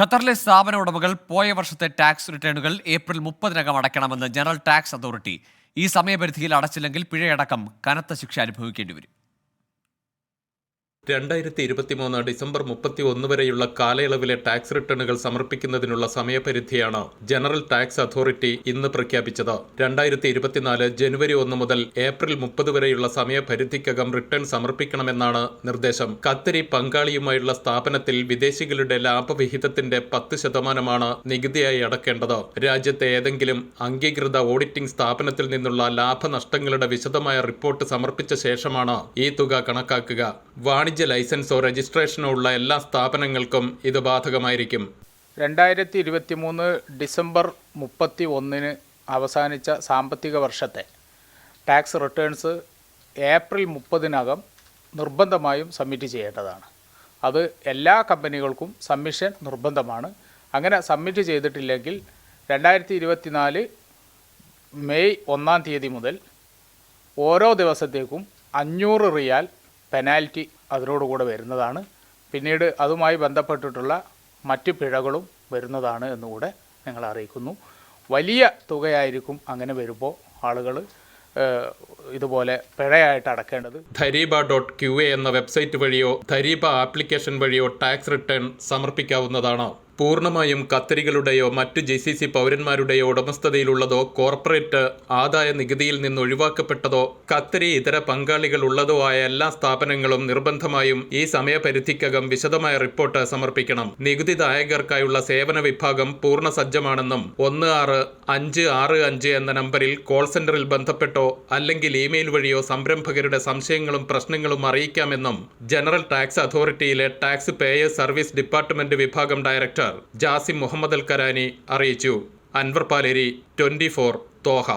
ഖത്തറിലെ സ്ഥാപന ഉടമകൾ പോയ വർഷത്തെ ടാക്സ് റിട്ടേണുകൾ ഏപ്രിൽ മുപ്പതിനകം അടയ്ക്കണമെന്ന് ജനറൽ ടാക്സ് അതോറിറ്റി. ഈ സമയപരിധിയിൽ അടച്ചില്ലെങ്കിൽ പിഴയടക്കം കനത്ത ശിക്ഷ അനുഭവിക്കേണ്ടി വരും. രണ്ടായിരത്തി ഇരുപത്തി മൂന്ന് ഡിസംബർ മുപ്പത്തി ഒന്ന് വരെയുള്ള കാലയളവിലെ ടാക്സ് റിട്ടേണുകൾ സമർപ്പിക്കുന്നതിനുള്ള സമയപരിധിയാണ് ജനറൽ ടാക്സ് അതോറിറ്റി ഇന്ന് പ്രഖ്യാപിച്ചത്. രണ്ടായിരത്തി ഇരുപത്തിനാല് ജനുവരി ഒന്ന് മുതൽ ഏപ്രിൽ മുപ്പത് വരെയുള്ള സമയപരിധിക്കകം റിട്ടേൺ സമർപ്പിക്കണമെന്നാണ് നിർദ്ദേശം. കത്തരി പങ്കാളിയുമായുള്ള സ്ഥാപനത്തിൽ വിദേശികളുടെ ലാഭവിഹിതത്തിന്റെ പത്ത് ശതമാനമാണ് നികുതിയായി അടക്കേണ്ടത്. രാജ്യത്തെ ഏതെങ്കിലും അംഗീകൃത ഓഡിറ്റിംഗ് സ്ഥാപനത്തിൽ നിന്നുള്ള ലാഭനഷ്ടങ്ങളുടെ വിശദമായ റിപ്പോർട്ട് സമർപ്പിച്ച ശേഷമാണ് ഈ തുക കണക്കാക്കുക. വാണിജ്യ ലൈസൻസോ രജിസ്ട്രേഷനോ ഉള്ള എല്ലാ സ്ഥാപനങ്ങൾക്കും ഇത് ബാധകമായിരിക്കും. രണ്ടായിരത്തി ഇരുപത്തി മൂന്ന് ഡിസംബർ മുപ്പത്തി ഒന്നിന് അവസാനിച്ച സാമ്പത്തിക വർഷത്തെ ടാക്സ് റിട്ടേൺസ് ഏപ്രിൽ മുപ്പതിനകം നിർബന്ധമായും സബ്മിറ്റ് ചെയ്യേണ്ടതാണ്. അത് എല്ലാ കമ്പനികൾക്കും സബ്മിഷൻ നിർബന്ധമാണ്. അങ്ങനെ സബ്മിറ്റ് ചെയ്തിട്ടില്ലെങ്കിൽ രണ്ടായിരത്തി ഇരുപത്തിനാല് മെയ് ഒന്നാം തീയതി മുതൽ ഓരോ ദിവസത്തേക്കും അഞ്ഞൂറ് റിയാൽ പെനാൽറ്റി അതിനോടുകൂടെ വരുന്നതാണ്. പിന്നീട് അതുമായി ബന്ധപ്പെട്ടിട്ടുള്ള മറ്റ് പിഴകളും വരുന്നതാണ് എന്നുകൂടെ ഞങ്ങൾ അറിയിക്കുന്നു. വലിയ തുകയായിരിക്കും അങ്ങനെ വരുമ്പോൾ ആളുകൾ ഇതുപോലെ പിഴയായിട്ട് അടക്കേണ്ടത്. ധരീബ ഡോട്ട് ക്യു എ എന്ന വെബ്സൈറ്റ് വഴിയോ ധരീബ ആപ്ലിക്കേഷൻ വഴിയോ ടാക്സ് റിട്ടേൺ സമർപ്പിക്കാവുന്നതാണ്. പൂർണമായും കത്തരികളുടെയോ മറ്റ് ജെ സി സി പൗരന്മാരുടെയോ ഉടമസ്ഥതയിലുള്ളതോ കോർപ്പറേറ്റ് ആദായ നികുതിയിൽ നിന്ന് ഒഴിവാക്കപ്പെട്ടതോ കത്തരി ഇതര പങ്കാളികൾ ഉള്ളതോ ആയ എല്ലാ സ്ഥാപനങ്ങളും നിർബന്ധമായും ഈ സമയപരിധിക്കകം വിശദമായ റിപ്പോർട്ട് സമർപ്പിക്കണം. നികുതിദായകർക്കായുള്ള സേവന വിഭാഗം പൂർണ സജ്ജമാണെന്നും ഒന്ന് ആറ് അഞ്ച് ആറ് അഞ്ച് എന്ന നമ്പറിൽ കോൾ സെന്ററിൽ ബന്ധപ്പെട്ടോ അല്ലെങ്കിൽ ഇമെയിൽ വഴിയോ സംരംഭകരുടെ സംശയങ്ങളും പ്രശ്നങ്ങളും അറിയിക്കാമെന്നും ജനറൽ ടാക്സ് അതോറിറ്റിയിലെ ടാക്സ് പേയേഴ്സ് സർവീസ് ഡിപ്പാർട്ട്മെന്റ് വിഭാഗം director Jassim Mohammed Al Karani അറിയിച്ചു. അൻവർ പാലേരി ട്വന്റി തോഹ